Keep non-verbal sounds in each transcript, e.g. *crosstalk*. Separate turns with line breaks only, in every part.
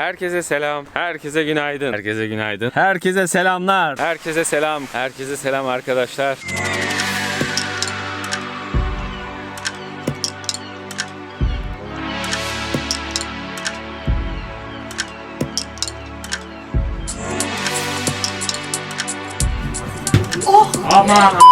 Herkese selam. Herkese günaydın. Herkese günaydın. Herkese selamlar. Herkese selam. Herkese selam arkadaşlar. Aman.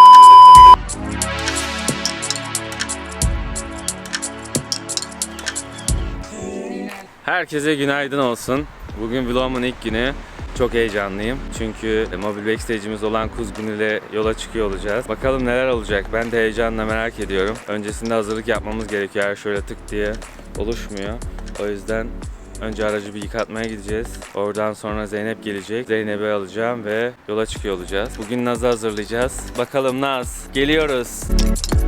Herkese günaydın olsun. Bugün vlogumun ilk günü. Çok heyecanlıyım. Çünkü mobil backstage'imiz olan Kuzgun ile yola çıkıyor olacağız. Bakalım neler olacak. Ben de heyecanla merak ediyorum. Öncesinde hazırlık yapmamız gerekiyor. Eğer şöyle tık diye oluşmuyor. O yüzden önce aracı bir yıkatmaya gideceğiz. Oradan sonra Zeynep gelecek. Zeynep'i alacağım ve yola çıkıyor olacağız. Bugün Naz'ı hazırlayacağız. Bakalım Naz, geliyoruz. Evet.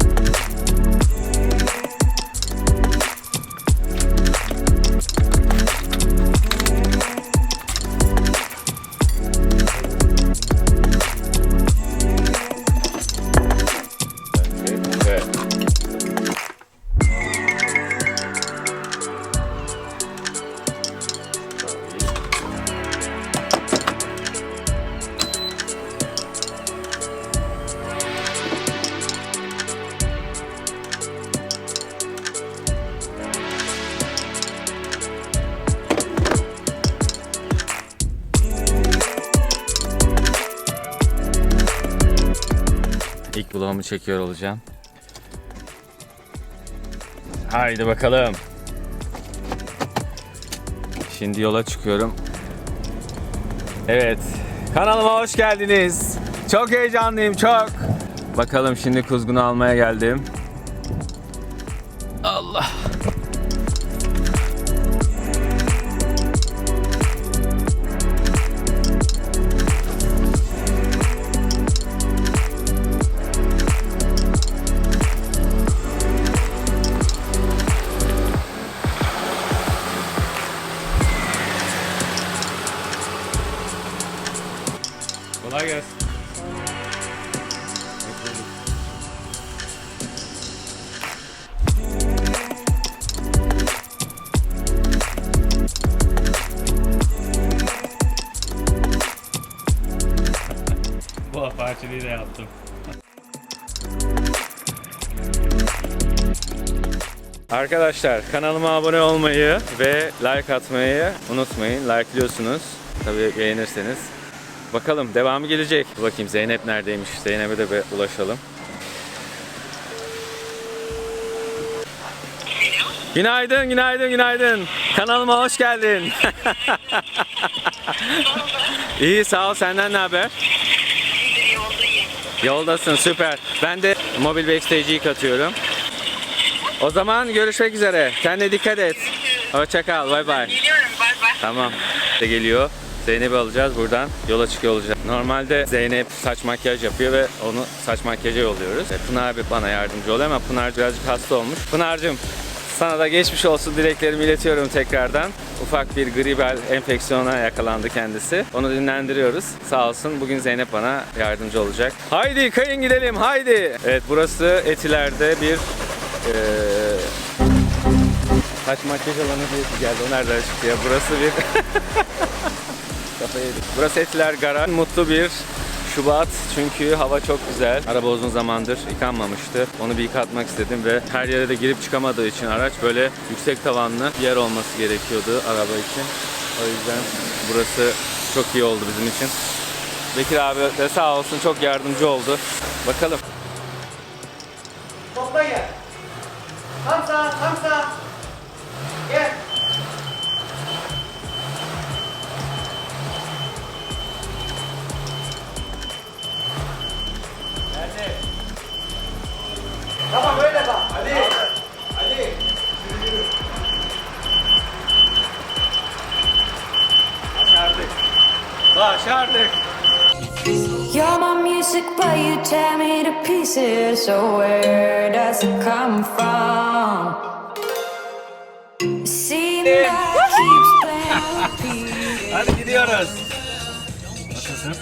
Vlogumu çekiyor olacağım. Haydi bakalım. Şimdi yola çıkıyorum. Evet. Kanalıma hoş geldiniz. Çok heyecanlıyım çok. Bakalım şimdi kuzgunu almaya geldim. Kolay gelsin. Bu apaçiliği de yaptım. Arkadaşlar kanalıma abone olmayı ve like atmayı unutmayın. Like'liyorsunuz. Tabii beğenirseniz. Bakalım devamı gelecek. Bakayım Zeynep neredeymiş? Zeynep'e de bir ulaşalım. Günaydın, günaydın, günaydın. Kanalıma hoş geldin. *laughs* İyi, sağ ol. Senden ne haber?
İyidir yoldayım.
Yoldasın, süper. Ben de mobil backstage'i yıkatıyorum. O zaman görüşmek üzere. Kendine dikkat et. Hoşça kal, bay bay.
Geliyorum bay bay.
Tamam. De geliyor. Zeynep'i alacağız buradan. Yola çıkıyor olacağız. Normalde Zeynep saç makyaj yapıyor ve onu saç makyaja yolluyoruz. E, Pınar abi bana yardımcı oluyor ama Pınar birazcık hasta olmuş. Pınar'cığım sana da geçmiş olsun dileklerimi iletiyorum tekrardan. Ufak bir gribel enfeksiyona yakalandı kendisi. Onu dinlendiriyoruz. Sağ olsun bugün Zeynep bana yardımcı olacak. Haydi kayın gidelim haydi. Evet burası Etiler'de bir eee saç makyaj alanı diye geldi. O nereden çıktı ya? Burası bir *laughs* Kafayı. Burası Etiler Garaj. Mutlu bir Şubat çünkü hava çok güzel. Araba uzun zamandır yıkanmamıştı. Onu bir yıkatmak istedim ve her yere de girip çıkamadığı için araç böyle yüksek tavanlı bir yer olması gerekiyordu araba için. O yüzden burası çok iyi oldu bizim için. Bekir abi de sağ olsun çok yardımcı oldu. Bakalım. Başardık.
You're my music, but you tear me to pieces. So where does it come from? See that *laughs* keeps playing.
Hadi gidiyoruz. Nasılsın?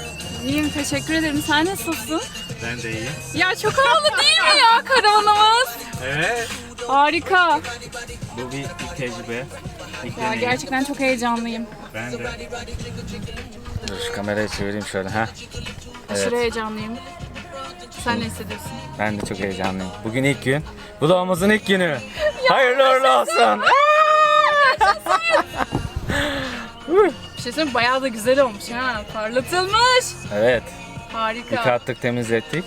İyiyim teşekkür ederim. Sen nasılsın?
Ben de iyiyim.
Ya çok havalı değil mi ya karavanımız?
Evet.
Harika.
Bu bir, bir tecrübe.
Ya gerçekten çok heyecanlıyım.
Ben de. Dur şu kamerayı çevireyim şöyle ha.
Aşırı heyecanlıyım. Sen ne hissediyorsun?
Ben de çok heyecanlıyım. Bugün ilk gün. Vlogumuzun ilk günü. *laughs* Hayırlı uğurlu olsun. *laughs*
Bir şey söyleyeyim mi? bayağı da güzel olmuş ha. Parlatılmış.
evet.
Harika.
Yıkattık, temizlettik.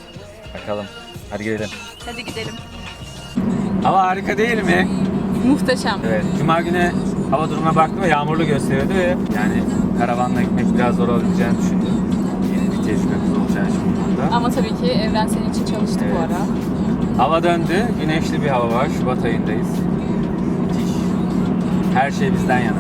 Bakalım. Hadi gidelim.
Hadi gidelim.
Hava harika değil mi?
Muhteşem.
Evet. Cuma günü hava durumuna baktım ve yağmurlu gösteriyordu ve yani karavanla gitmek biraz zor olabileceğini düşündüm. Yeni bir tecrübemiz olacağı için bu konuda.
Ama tabii ki evren senin için çalıştı bu
Evet.
ara.
Hava döndü. Güneşli bir hava var. Şubat ayındayız. Müthiş. Her şey bizden yana.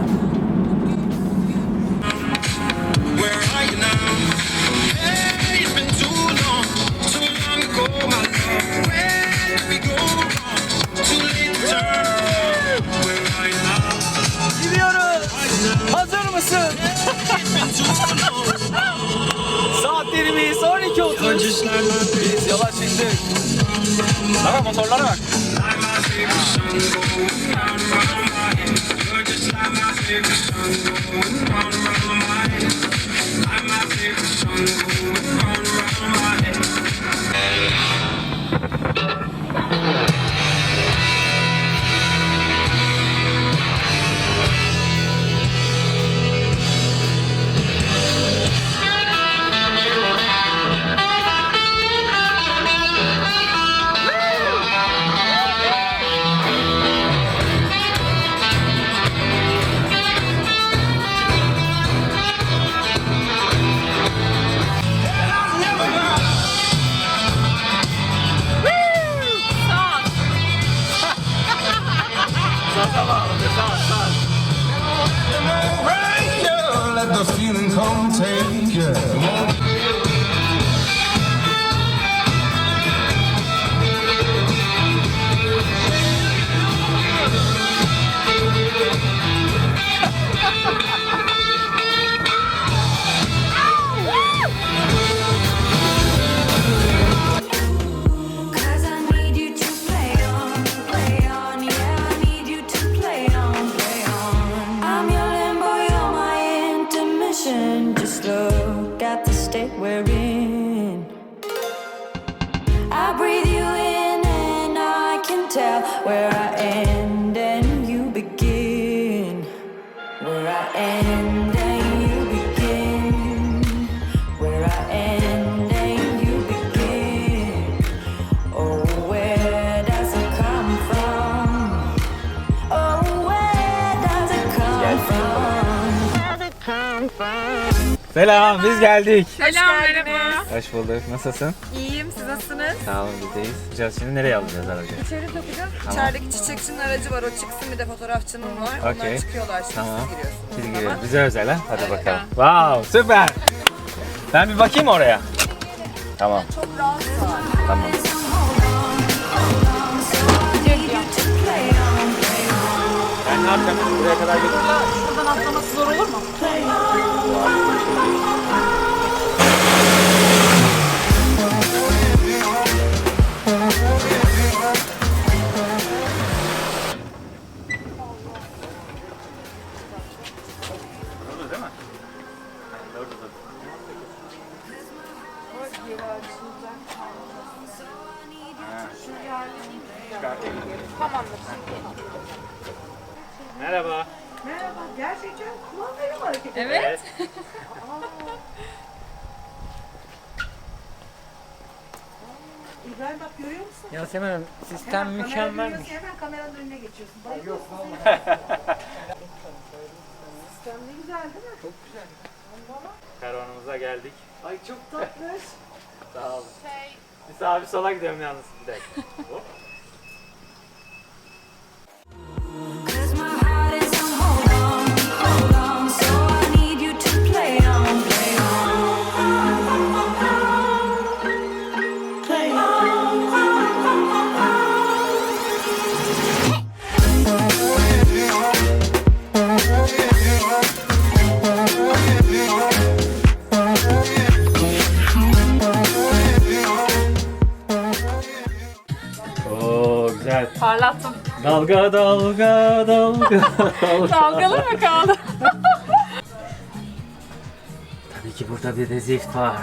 Biz yola çıktık. Bak motorlara bak.
Where I end
Selam biz geldik.
Selam merhaba.
Hoş bulduk. Nasılsın?
İyiyim, siz nasılsınız?
Sağ olun bizdeyiz. Gideceğiz şimdi nereye alacağız aracı?
İçeri sokacağız. İçerideki çiçekçinin aracı var, o çıksın bir de fotoğrafçının var.
Okey.
Onlar çıkıyorlar şimdi
Tamam.
siz giriyorsunuz.
Biz
Tamam.
giriyoruz. Bize özel ha. Hadi bakalım. Wow süper. Ben bir bakayım oraya. Tamam.
Çok rahat.
Tamam. Ne yapacağım? Buraya kadar götürürüm.
Buradan atlaması zor olur mu?
Merhaba.
Merhaba, gerçekten kumandayla mı hareket
Evet.
İbrahim bak görüyor musun?
Yasemin Hanım sistem
Hemen
mükemmelmiş.
kamera görüyorsun, Hemen kameranın önüne geçiyorsun. Bayılıyorsun. *laughs* Sistem ne güzel değil mi? Çok güzel.
Karavanımıza geldik.
Ay çok tatlış.
Sağ olun. Bir sağa bir sola gidiyorum yalnız. Bir dakika. *laughs* Dalga dalga dalga dalga. *laughs*
Dalgalı mı kaldı?
Tabii ki burada bir de zift var.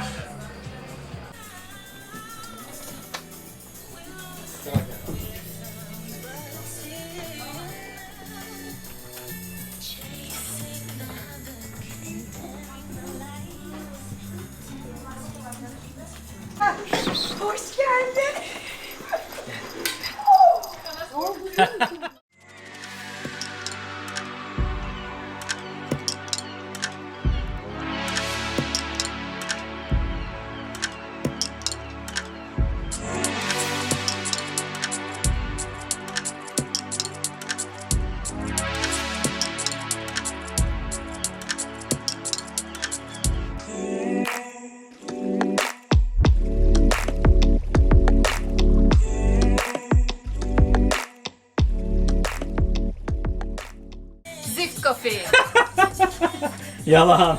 Yalan. *laughs*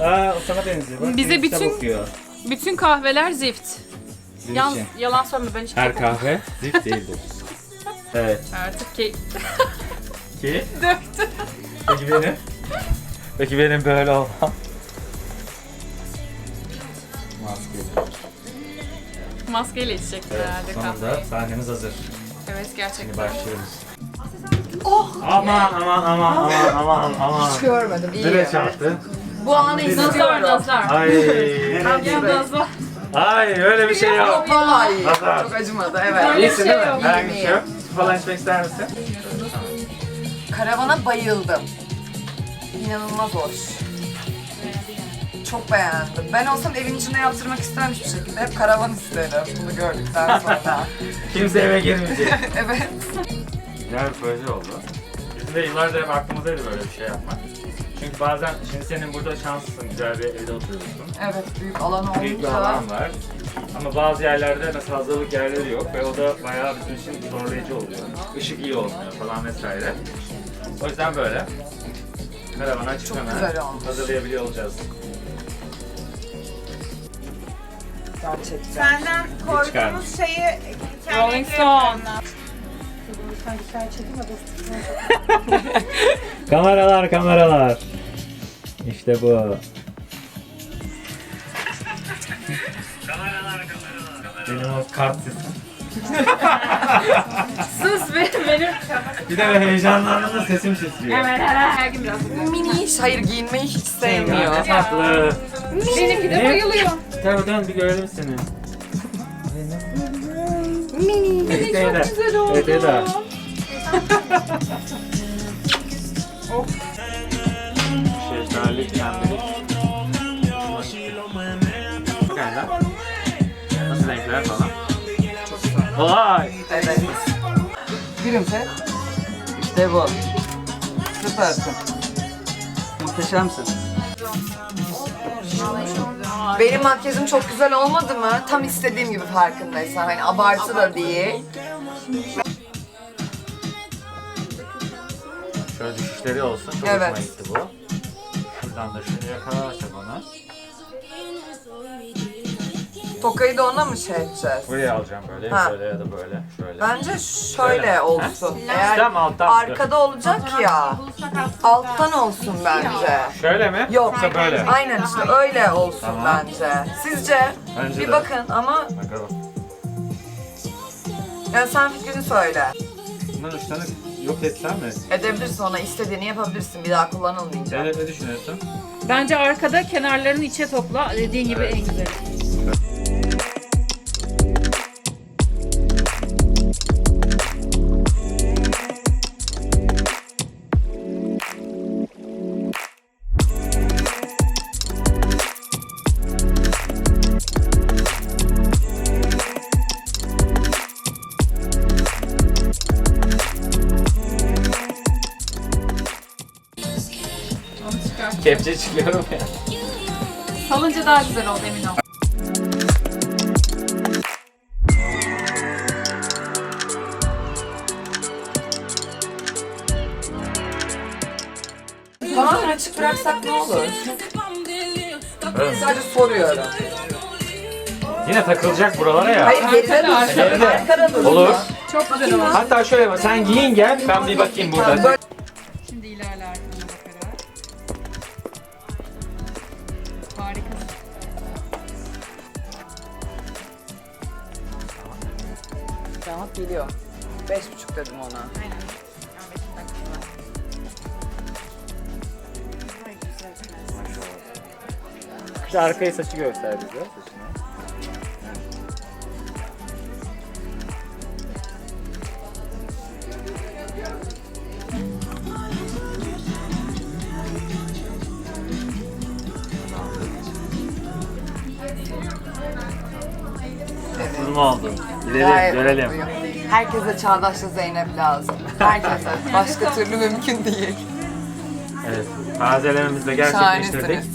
Aa, o sana benziyor. Bak,
Bize
kitap
bütün-
okuyor.
Bütün kahveler zift. Yan,
şey.
yalan söyleme ben hiç
Her kahve zift değildir. *laughs* evet.
Artık ki *laughs*
Ki? Peki benim? Peki benim böyle olmam. Maskeli.
maskeyle içecekler herhalde
Sonunda
kahveyi.
sahnemiz hazır.
Evet
Şimdi
gerçekten.
Başlıyoruz. Aman aman aman aman aman aman.
Hiç görmedim. İyi.
Nereye çarptı?
Bu anı
Nazlar
istiyorum.
nazlar.
Ay.
Ya nazlar.
Ay öyle bir şey yok.
Yok vallahi iyi.
Nazar.
Çok acımadı evet.
İyisin değil mi?
yok.
Herhangi bir şey yok. Su falan içmek ister misin?
Karavana bayıldım. İnanılmaz hoş. Çok beğendim. Ben olsam evin içinde yaptırmak istermiş bir şekilde. Hep karavan isterim bunu gördükten sonra. *laughs*
Kimse eve girmeyecek. *laughs*
evet.
Güzel bir proje oldu. Bizim de yıllardır hep aklımızdaydı böyle bir şey yapmak. Çünkü bazen, şimdi senin burada şanslısın, güzel bir evde oturuyorsun.
Evet büyük alan
Büyük bir
olunca.
alan var. Ama bazı yerlerde mesela hazırlık yerleri yok ve o da bayağı bizim için zorlayıcı oluyor. Işık iyi olmuyor falan vesaire. O yüzden böyle. Karavanı açıp
Çok
hemen
güzel olmuş.
hazırlayabiliyor olacağız.
Gerçekten.
Senden
çıkarmış.
koyduğumuz şeyi
Rolling Stone. *laughs*
Kameralar kameralar. İşte bu. Benim o kart sesim. *laughs*
Sus benim benim.
Bir de ben heyecanlandığımda sesim titriyor.
Evet her, her gün biraz.
Mini hayır giyinmeyi hiç sevmiyor.
Ne tatlı.
Benimki de bayılıyor.
Tabii dön bir görelim seni.
Mini.
Evet, çok güzel oldu. Evet, evet. Şeftali, pembelik. Bakın Nasıl renkler falan. Vay!
Evet.
Gülümse. İşte bu. Süpersin. Muhteşemsin.
Benim makyajım çok güzel olmadı mı? Tam istediğim gibi farkındaysan. Hani abartı da değil.
Şöyle düşüşleri olsun. Çok
Evet.
hoşuma gitti bu. Şuradan da şunu yakalarsak onu.
Tokayı da ona mı şey edeceğiz?
Buraya alacağım böyle.
Ha.
Şöyle ya da böyle. Şöyle.
Bence şöyle olsun. Eğer
Sistem alttan.
arkada olacak ya. Alttan olsun bence.
Şöyle mi?
Yok.
Yoksa böyle.
Aynen işte öyle olsun
Tamam.
bence. Sizce?
Bence
bir
de.
bakın ama
Bakalım.
yani sen fikrini söyle.
Bunların uçlarını yok etsem mi?
Edebilirsin ona istediğini yapabilirsin. Bir daha kullanılmayacak.
Zeynep ne düşünüyorsun?
Bence arkada kenarlarını içe topla. Dediğin gibi en güzeli.
Kepçe çıkıyorum ya.
Salınca daha güzel oldu emin ol.
Tamamen açık bıraksak ne olur?
Evet.
Sadece soruyorum.
Yine takılacak buralara ya.
Hayır. Geride. Arkada dursun.
Olur.
Çok güzel olmuş.
Hatta şöyle bak sen giyin gel ben bir bakayım burada.
Şimdi ilerle
Damat geliyor. Beş buçuk dedim ona.
Aynen. 15 dakika.
İşte arkaya saçı göster bize. Saçını. Nasıl mı Gidelim,
Gayet
görelim.
mutluyum. Herkese çağdaşlı Zeynep lazım. Herkese. Başka türlü mümkün değil.
Evet, tazelememizi de gerçekleştirdik.
Şahanesiniz.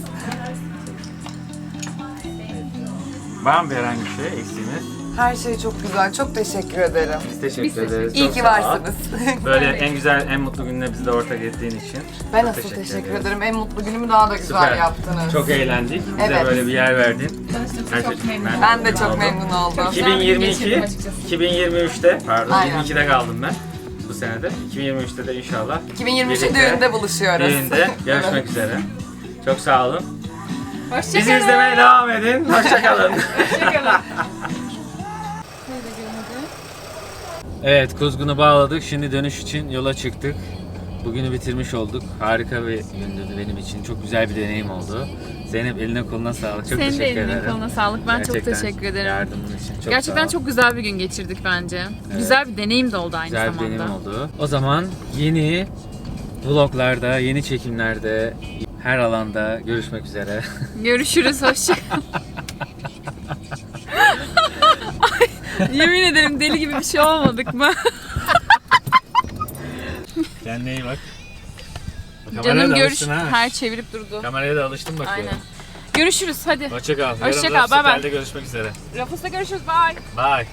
Var mı bir herhangi bir şey eksiğimiz?
Her şey çok güzel. Çok teşekkür ederim.
Biz teşekkür ederiz.
İyi
Çok
ki
sağ ol.
varsınız. *laughs*
Böyle en güzel, en mutlu gününe bizi de ortak ettiğin için.
ben
çok
asıl
teşekkür
teşekkür, ederim. En mutlu günümü daha da güzel
Süper.
yaptınız.
Çok eğlendik. Bize
Evet.
böyle bir yer verdin.
Tanıştığımıza çok memnun oldum.
Ben de çok memnun oldum.
Çok güzel bir gün
2022,
geçirdim açıkçası.
2023'te, pardon
Aynen.
22'de kaldım ben bu senede. 2023'te de inşallah
2023'te
birlikte
düğünde buluşuyoruz.
düğünde *laughs* görüşmek
Evet.
üzere. Çok sağ olun.
Hoşçakalın.
Bizi izlemeye devam edin. Hoşçakalın.
Hoşçakalın. *laughs*
Evet, kuzgunu bağladık. Şimdi dönüş için yola çıktık. Bugünü bitirmiş olduk. Harika bir gündü benim için. Çok güzel bir deneyim oldu. Zeynep eline koluna sağlık. Çok
Senin de
teşekkür
eline
ederim.
koluna sağlık. Ben çok
Gerçekten
teşekkür ederim.
Yardımın için çok
Gerçekten
sağ ol.
çok güzel bir gün geçirdik bence. Güzel bir deneyim de oldu aynı
güzel bir
zamanda.
deneyim oldu. O zaman yeni vloglarda, yeni çekimlerde, her alanda görüşmek üzere.
Görüşürüz. Hoşçakalın. *laughs* Yemin ederim deli gibi bir şey olmadık mı?
Kendine iyi bak.
Canım görüş. Her çevirip durdu.
Kameraya da alıştım bakıyorum.
Aynen. Görüşürüz hadi.
Hoşça kal.
Hoşça
Yarın
kal, bye bye.
Stotel'de görüşmek üzere.
Rafus'ta görüşürüz. Bye.
Bye.